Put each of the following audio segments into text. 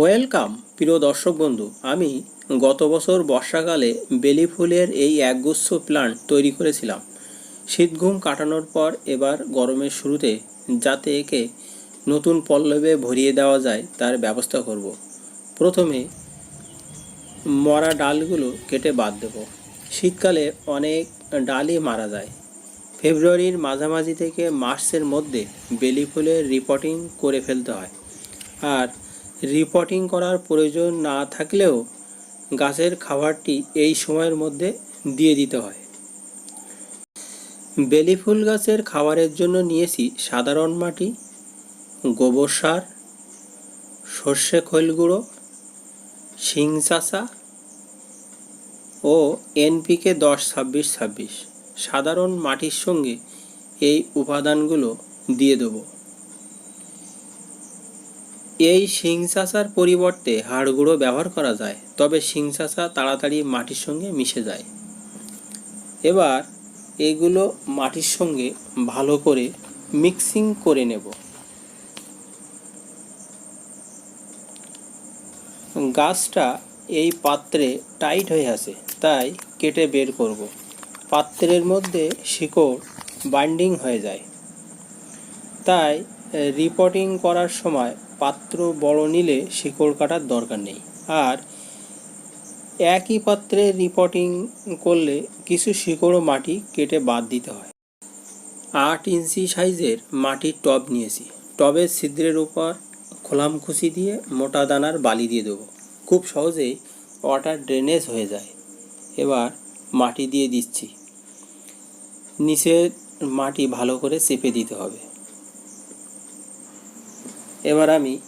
Welcome, প্রিয় দর্শক বন্ধু। আমি গত বছর বর্ষাকালে বেলি ফুলের এই একগুচ্ছ প্লান্ট তৈরি করেছিলাম। শীতঘুম কাটানোর পর এবার গরমের শুরুতে যাতে একে নতুন পল্লবে ভরিয়ে দেওয়া যায়, তার ব্যবস্থা করব। প্রথমে মরা ডালগুলো কেটে বাদ দেব। শীতকালে অনেক ডালই মারা যায়। ফেব্রুয়ারির মাঝামাঝি থেকে মার্চের মধ্যে বেলি ফুলের রিপোর্টিং করে ফেলতে হয়। আর রিপোর্টিং করার প্রয়োজন না থাকলেও গাছের খাবারটি এই সময়ের মধ্যে দিয়ে দিতে হয়। বেলি ফুল গাছের খাবারের জন্য নিয়েছি সাধারণ মাটি, গোবর সার, সর্ষে খৈল গুঁড়ো, শিং চাষা ও এনপিকে দশ ছাব্বিশ ছাব্বিশ। সাধারণ মাটির সঙ্গে এই উপাদানগুলো দিয়ে দেবো। এই শিং পরিবর্তে হাড় গুঁড়ো ব্যবহার করা যায়, তবে শিং তাড়াতাড়ি মাটির সঙ্গে মিশে যায়। এবার এগুলো মাটির সঙ্গে ভালো করে মিক্সিং করে নেব। গাছটা এই পাত্রে টাইট হয়ে আছে, তাই কেটে বের করব। পাত্রের মধ্যে শিকড় বাইন্ডিং হয়ে যায়। তাই রিপোর্টিং করার সময় পাত্র বড় নিলে শিকড় কাটার দরকার নেই। আর একই পাত্রে রিপোর্টিং করলে কিছু শিকড় মাটি কেটে বাদ দিতে হয়। আট ইঞ্চি সাইজের মাটির টব নিয়েছি। টবের ছিদ্রের উপর খোলামখুশি দিয়ে মোটা দানার বালি দিয়ে দেবো। খুব সহজেই ওয়াটার ড্রেনেজ হয়ে যায়। এবার মাটি দিয়ে দিচ্ছি। নিচের মাটি ভালো করে চেপে দিতে হবে। এবার আমি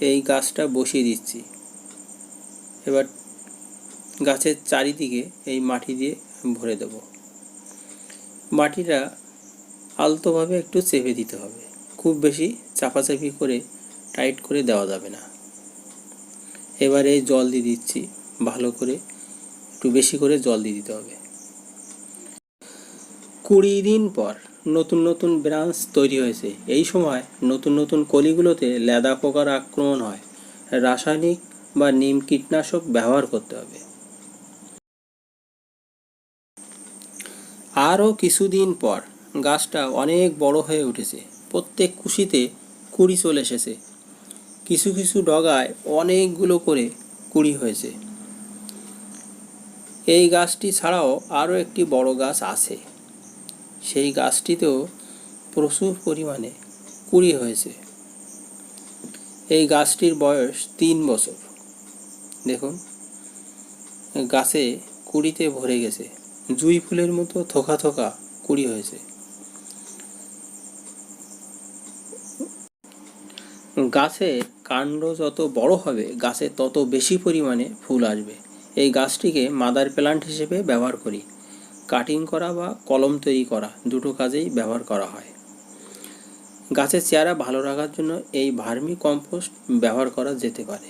এই গাছটা বসিয়ে দিচ্ছি। এবার গাছের চারিদিকে এই মাটি দিয়ে ভরে দেব। মাটিটা আলতোভাবে একটু চেপে দিতে হবে। খুব বেশি চাপাচাপি করে টাইট করে দেওয়া যাবে না। এবারে জল দিয়ে দিচ্ছি। ভালো করে, একটু বেশি করে জল দিয়ে দিতে হবে। কুড়ি দিন পর নতুন নতুন ব্রাঞ্চ তৈরি হয়েছে। এই সময় নতুন নতুন কলিগুলোতে লেদা পোকার আক্রমণ হয়। রাসায়নিক বা নিম কীটনাশক ব্যবহার করতে হবে। আরও কিছুদিন পর গাছটা অনেক বড় হয়ে উঠেছে। প্রত্যেক কুশিতে কুড়ি চলে এসেছে। কিছু কিছু ডগায় অনেকগুলো করে কুড়ি হয়েছে। এই গাছটি ছাড়াও আরও একটি বড় গাছ আছে। সেই গাছটিতেও প্রচুর পরিমাণে কুড়ি হয়েছে। এই গাছটির বয়স তিন বছর। দেখুন, গাছে কুড়িতে ভরে গেছে। জুই ফুলের মতো থোকা থোকা কুড়ি হয়েছে। গাছে কাণ্ড যত বড় হবে, গাছে তত বেশি পরিমাণে ফুল আসবে। এই গাছটিকে মাদার প্ল্যান্ট হিসেবে ব্যবহার করি। কাটিং করা বা কলম তৈরি করা দুটো কাজেই ব্যবহার করা হয়। গাছের চেহারা ভালো রাখার জন্য এই ভার্মি কম্পোস্ট ব্যবহার করা যেতে পারে।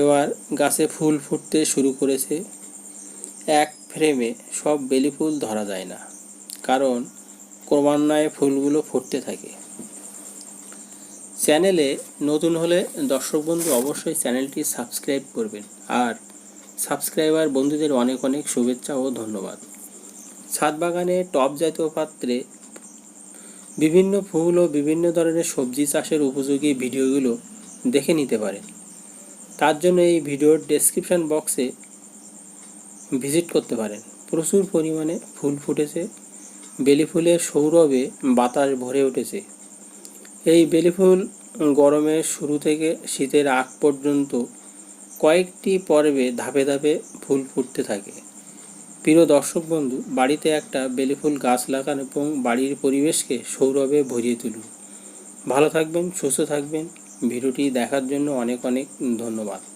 এবার গাছে ফুল ফুটতে শুরু করেছে। এক ফ্রেমে সব বেলি ফুল ধরা যায় না, কারণ ক্রমান্বয়ে ফুলগুলো ফুটতে থাকে। চ্যানেলে নতুন হলে দর্শক বন্ধু অবশ্যই চ্যানেলটি সাবস্ক্রাইব করবেন আর সাবস্ক্রাইবার বন্ধুদের অনেক অনেক শুভেচ্ছা ও ধন্যবাদ। ছাদ বাগানে টব জাতীয় পাত্রে বিভিন্ন ফুল ও বিভিন্ন ধরনের সবজি চাষের উপযোগী ভিডিওগুলো দেখে নিতে পারেন। তার জন্য এই ভিডিওর ডেসক্রিপশান বক্সে ভিজিট করতে পারেন। প্রচুর পরিমাণে ফুল ফুটেছে, বেলি ফুলের সৌরভে বাতাস ভরে উঠেছে। এই বেলি ফুল গরমের শুরু থেকে শীতের আগ পর্যন্ত কয়েকটি পর্বে ধাপে ধাপে ফুল ফুটতে থাকে। প্রিয় দর্শক বন্ধু, বাড়িতে একটা বেলি ফুল গাছ লাগান এবং বাড়ির পরিবেশকে সৌরভে ভরিয়ে তুলুন। ভালো থাকবেন, সুস্থ থাকবেন। ভিডিওটি দেখার জন্য অনেক অনেক ধন্যবাদ।